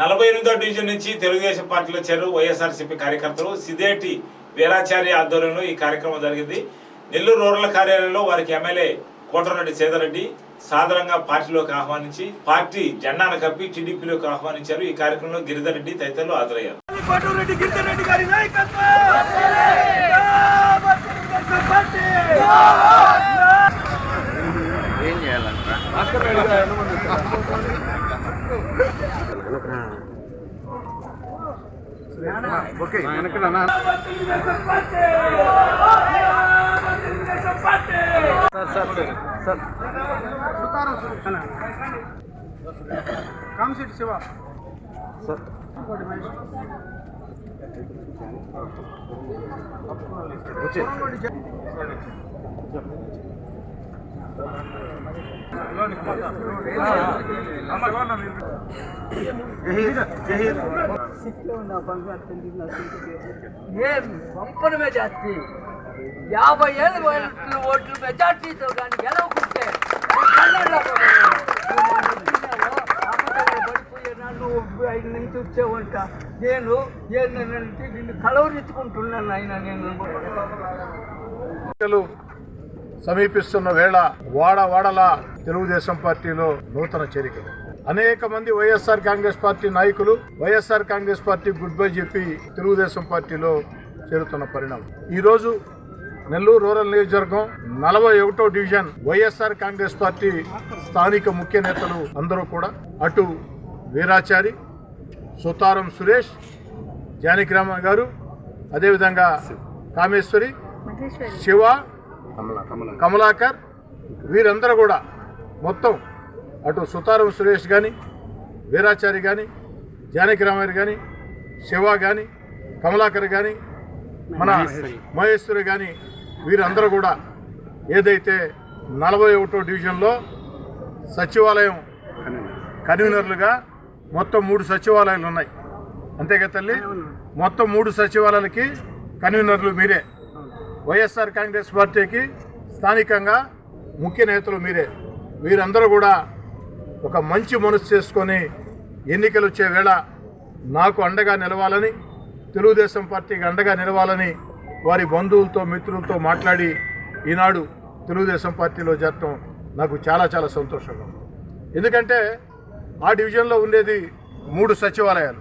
నలభై ఎనిమిదో డివిజన్ నుంచి తెలుగుదేశం పార్టీలో చేరు వైఎస్ఆర్సీపీ కార్యకర్తలు సిదేటి వీరాచారి ఆధ్వర్యంలో ఈ కార్యక్రమం జరిగింది. నెల్లూరు రూరల్ కార్యాలయంలో వారికి ఎమ్మెల్యే కోటరెడ్డి సేదరెడ్డి సాధారణంగా పార్టీలోకి ఆహ్వానించి పార్టీ జెండాను కప్పి టీడీపీలోకి ఆహ్వానించారు. ఈ కార్యక్రమంలో గిరిధర్ రెడ్డి తదితరులు హాజరయ్యారు. కోటరెడ్డి గిరిధర్ రెడ్డి గారి నాయకత్వం పార్టీ ఏం చేయాలంట okay. వెనకనా sir sir sir Kamasetti Shiva sir వచ్చే ఏం పంపడమే జాస్తి యాభై ఏళ్ళు ఓట్లు ఓట్లు మెజార్టీతో కానీ గెలవకుంటే నువ్వు ఐదు నుంచి వచ్చేవంట నేను ఏంటంటే నిన్ను కలవరించుకుంటున్నాను ఆయన నేను సమీపిస్తున్న వేళ వాడ వాడల తెలుగుదేశం పార్టీలో నూతన చేరికలు అనేక మంది వైఎస్ఆర్ కాంగ్రెస్ పార్టీ నాయకులు YSR Congress party goodbye చెప్పి తెలుగుదేశం పార్టీలో చేరుతున్న పరిణామం. ఈ రోజు నెల్లూరు రూరల్ నియోజకవర్గం నలభై ఒకటో డివిజన్ వైఎస్ఆర్ కాంగ్రెస్ పార్టీ స్థానిక ముఖ్య నేతలు అందరూ కూడా అటు వీరాచారి సుతారం సురేష్ జానకిరామ గారు అదేవిధంగా కామేశ్వరి శివ కమలాకర్ వీరందరూ కూడా మొత్తం అటు సుతారం సురేష్ కానీ వీరాచారి కానీ జానకిరామయ్య కానీ శివ కానీ కమలాకర్ కానీ మన మహేశ్వరి. కానీ వీరందరూ కూడా ఏదైతే నలభై ఒకటో డివిజన్లో సచివాలయం కన్వీనర్లుగా మొత్తం మూడు సచివాలయాలు ఉన్నాయి. అంతేగా తల్లి? మొత్తం మూడు సచివాలయాలకి కన్వీనర్లు మీరే. వైఎస్ఆర్ కాంగ్రెస్ పార్టీకి స్థానికంగా ముఖ్య నేతలు మీరే. వీరందరూ కూడా ఒక మంచి మనసు చేసుకొని ఎన్నికలు వచ్చే వేళ నాకు అండగా నిలవాలని తెలుగుదేశం పార్టీకి అండగా నిలవాలని వారి బంధువులతో మిత్రులతో మాట్లాడి ఈనాడు తెలుగుదేశం పార్టీలో చేరటం నాకు చాలా చాలా సంతోషంగా ఎందుకంటే ఆ డివిజన్లో ఉండేది మూడు సచివాలయాలు.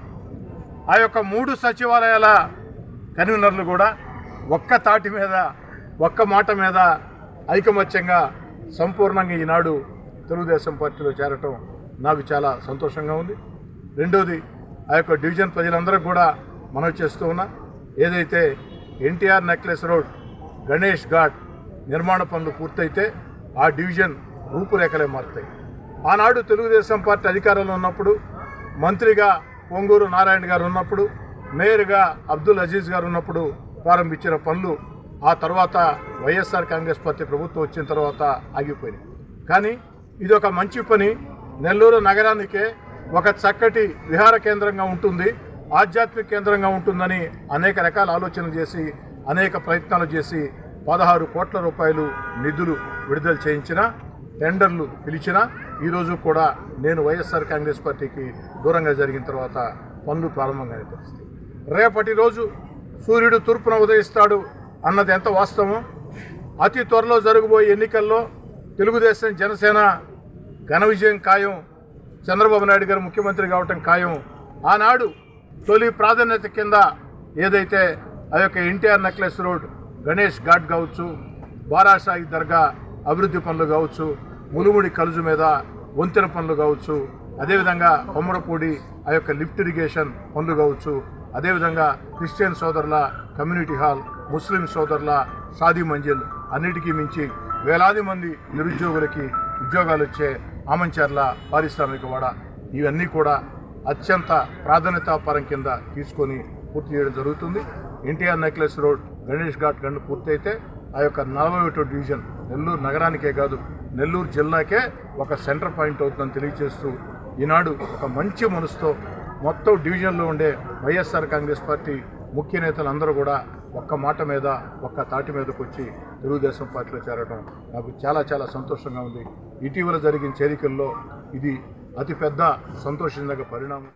ఆ యొక్క మూడు సచివాలయాల కన్వీనర్లు కూడా ఒక్క తాటి మీద ఒక్క మాట మీద ఐకమత్యంగా సంపూర్ణంగా ఈనాడు తెలుగుదేశం పార్టీలో చేరటం నాకు చాలా సంతోషంగా ఉంది. రెండోది ఆ యొక్క డివిజన్ ప్రజలందరికీ కూడా మనం చేస్తూ ఉన్నా ఏదైతే ఎన్టీఆర్ నెక్లెస్ రోడ్ గణేష్ ఘాట్ నిర్మాణ పనులు పూర్తయితే ఆ డివిజన్ రూపురేఖలే మారుతాయి. ఆనాడు తెలుగుదేశం పార్టీ అధికారంలో ఉన్నప్పుడు మంత్రిగా పొంగూరు నారాయణ గారు ఉన్నప్పుడు మేయర్గా అబ్దుల్ అజీజ్ గారు ఉన్నప్పుడు ప్రారంభించిన పనులు ఆ తర్వాత వైఎస్ఆర్ కాంగ్రెస్ పార్టీ ప్రభుత్వం వచ్చిన తర్వాత ఆగిపోయినాయి. కానీ ఇది ఒక మంచి పని. నెల్లూరు నగరానికే ఒక చక్కటి విహార కేంద్రంగా ఉంటుంది. ఆధ్యాత్మిక కేంద్రంగా ఉంటుందని అనేక రకాల ఆలోచనలు చేసి అనేక ప్రయత్నాలు చేసి పదహారు కోట్ల రూపాయలు నిధులు విడుదల చేయించిన టెండర్లు పిలిచిన ఈరోజు కూడా నేను వైఎస్ఆర్ కాంగ్రెస్ పార్టీకి దూరంగా జరిగిన తర్వాత పనులు ప్రారంభంగానే పరిస్థితి. రేపటి రోజు సూర్యుడు తూర్పున ఉదయిస్తాడు అన్నది ఎంత వాస్తవం అతి త్వరలో జరగబోయే ఎన్నికల్లో తెలుగుదేశం జనసేన ఘన విజయం ఖాయం. చంద్రబాబు నాయుడు గారు ముఖ్యమంత్రి కావటం ఖాయం. ఆనాడు తొలి ప్రాధాన్యత కింద ఏదైతే ఆ యొక్క ఎన్టీఆర్ నెక్లెస్ రోడ్ గణేష్ ఘాట్ కావచ్చు బారాసాయి దర్గా అభివృద్ధి పనులు కావచ్చు ములుముడి కలుజు మీద వంతెన పనులు కావచ్చు అదేవిధంగా కొమ్మరపూడి ఆ యొక్క లిఫ్ట్ ఇరిగేషన్ పనులు కావచ్చు అదేవిధంగా క్రిస్టియన్ సోదరుల కమ్యూనిటీ హాల్ ముస్లిం సోదరుల సాదీ మంజిల్ అన్నిటికీ మించి వేలాది మంది నిరుద్యోగులకి ఉద్యోగాలు వచ్చే ఆమంచర్ల పారిశ్రామికవాడ ఇవన్నీ కూడా అత్యంత ప్రాధాన్యతాపరం కింద తీసుకొని పూర్తి చేయడం జరుగుతుంది. ఎన్టీఆర్ నెక్లెస్ రోడ్ గణేష్ ఘాట్ గండు పూర్తయితే ఆ యొక్క నలభై ఒకటో డివిజన్ నెల్లూరు నగరానికే కాదు నెల్లూరు జిల్లాకే ఒక సెంటర్ పాయింట్ అవుతుందని తెలియజేస్తూ ఈనాడు ఒక మంచి మనసుతో మొత్తం డివిజన్లో ఉండే వైఎస్ఆర్ కాంగ్రెస్ పార్టీ ముఖ్య నేతలు అందరూ కూడా ఒక్క మాట మీద ఒక్క తాటి మీదకు వచ్చి తెలుగుదేశం పార్టీలో చేరడం నాకు చాలా చాలా సంతోషంగా ఉంది. ఇటీవల జరిగిన చేరికల్లో ఇది అతిపెద్ద సంతోషించదగ్గ పరిణామం.